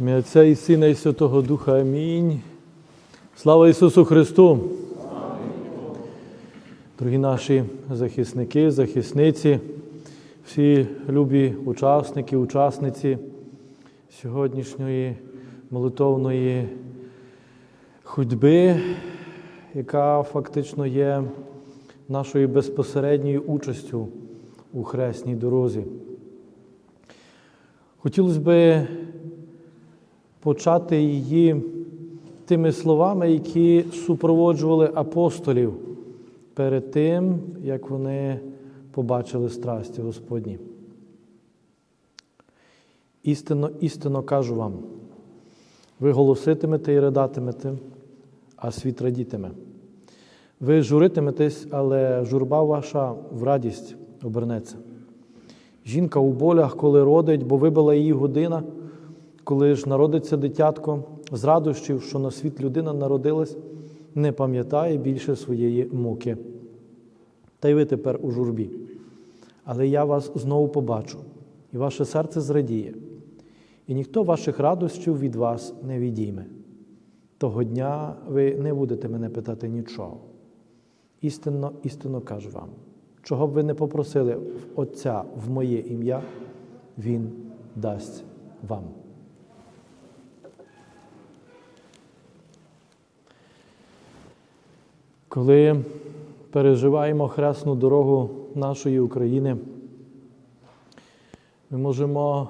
Ім'я Отця і Сина, і Святого Духа. Амінь. Слава Ісусу Христу! Дорогі наші захисники, захисниці, всі любі учасники, учасниці сьогоднішньої молитовної ходьби, яка фактично є нашою безпосередньою участю у хресній дорозі. Хотілося би почати її тими словами, які супроводжували апостолів перед тим, як вони побачили страсті Господні. Істинно, істинно кажу вам, ви голоситимете і ридатимете, а світ радітиме. Ви журитиметесь, але журба ваша в радість обернеться. Жінка у болях, коли родить, бо вибила її година, коли ж народиться дитятко, з радощів, що на світ людина народилась, не пам'ятає більше своєї муки. Та й ви тепер у журбі. Але я вас знову побачу, і ваше серце зрадіє, і ніхто ваших радощів від вас не відійме. Того дня ви не будете мене питати нічого. Істинно, істинно кажу вам, чого б ви не попросили Отця в моє ім'я, Він дасть вам. Коли переживаємо хресну дорогу нашої України, ми можемо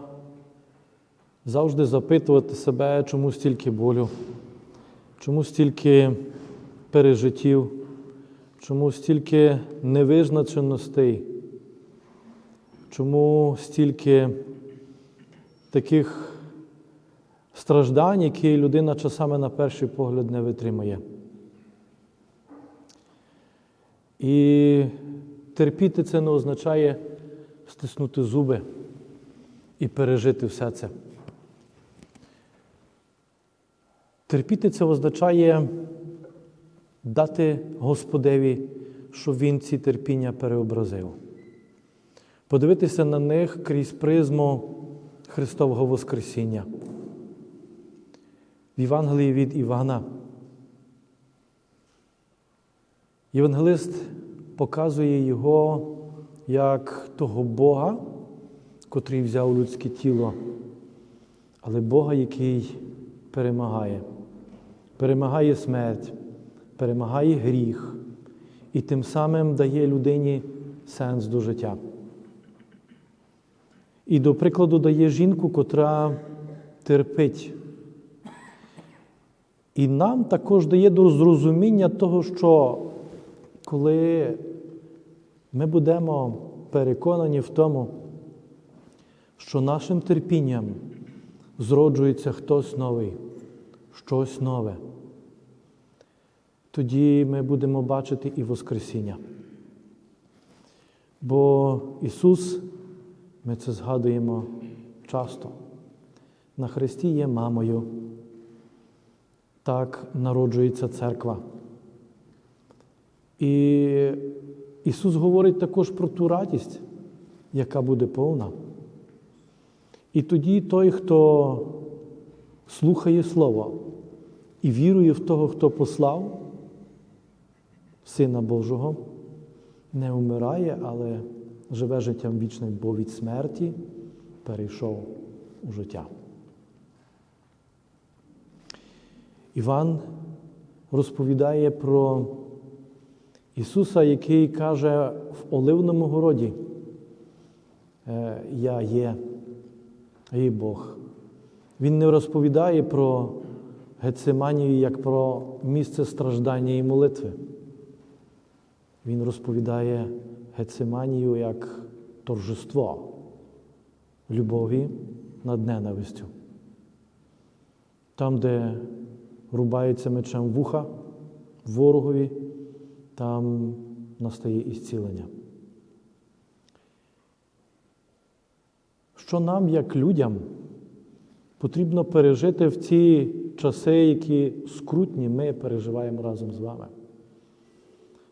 завжди запитувати себе, чому стільки болю, чому стільки пережиттів, чому стільки невизначеностей, чому стільки таких страждань, які людина часами на перший погляд не витримує. І терпіти це не означає стиснути зуби і пережити все це. Терпіти це означає дати Господеві, щоб Він ці терпіння переобразив. Подивитися на них крізь призму Христового Воскресіння. В Євангелії від Івана. Євангелист показує його як того Бога, котрий взяв людське тіло, але Бога, який перемагає, перемагає смерть, перемагає гріх і тим самим дає людині сенс до життя. І, до прикладу, дає жінку, котра терпить. І нам також дає до зрозуміння того, що коли ми будемо переконані в тому, що нашим терпінням зроджується хтось новий, щось нове, тоді ми будемо бачити і Воскресіння. Бо Ісус, ми це згадуємо часто, на Христі є мамою. Так народжується церква. І Ісус говорить також про ту радість, яка буде повна. І тоді той, хто слухає Слово і вірує в того, хто послав, Сина Божого, не вмирає, але живе життям вічним, бо від смерті перейшов у життя. Іван розповідає про Ісуса, який каже в Оливному городі, Я є, і Бог. Він не розповідає про Гециманію як про місце страждання і молитви. Він розповідає Гециманію як торжество любові над ненавистю. Там, де рубається мечем вуха ворогові, там настає ісцілення. Що нам, як людям, потрібно пережити в ці часи, які скрутні ми переживаємо разом з вами?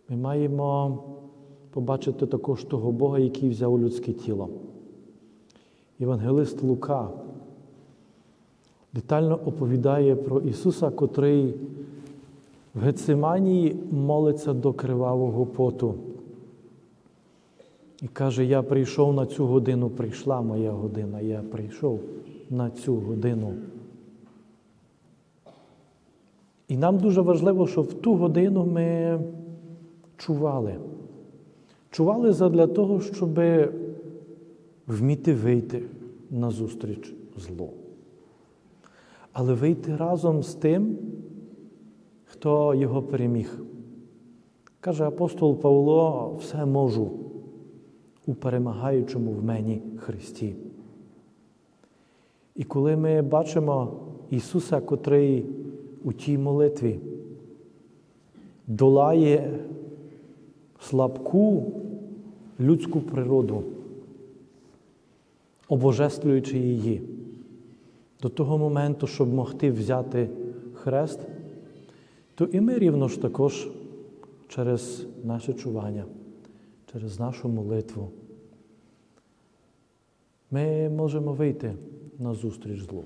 Ми маємо побачити також того Бога, який взяв людське тіло. Євангелист Лука детально оповідає про Ісуса, котрий в Гециманії молиться до кривавого поту. І каже, я прийшов на цю годину, прийшла моя година, я прийшов на цю годину. І нам дуже важливо, щоб в ту годину ми чували. Чували задля того, щоб вміти вийти назустріч злу. Але вийти разом з тим, хто його переміг. Каже апостол Павло, все можу у перемагаючому в мені Христі. І коли ми бачимо Ісуса, котрий у тій молитві долає слабку людську природу, обожествлюючи її, до того моменту, щоб могти взяти хрест, то і ми рівно ж також через наше чування, через нашу молитву. Ми можемо вийти на зустріч злу.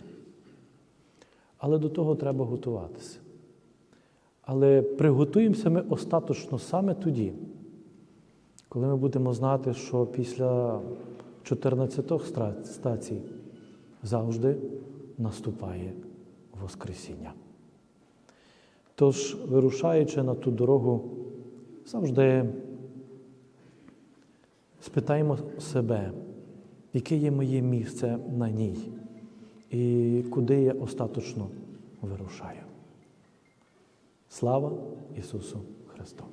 Але до того треба готуватися. Але приготуємося ми остаточно саме тоді, коли ми будемо знати, що після 14 стацій завжди наступає Воскресіння. Тож, вирушаючи на ту дорогу, завжди спитаємо себе, яке є моє місце на ній і куди я остаточно вирушаю. Слава Ісусу Христу!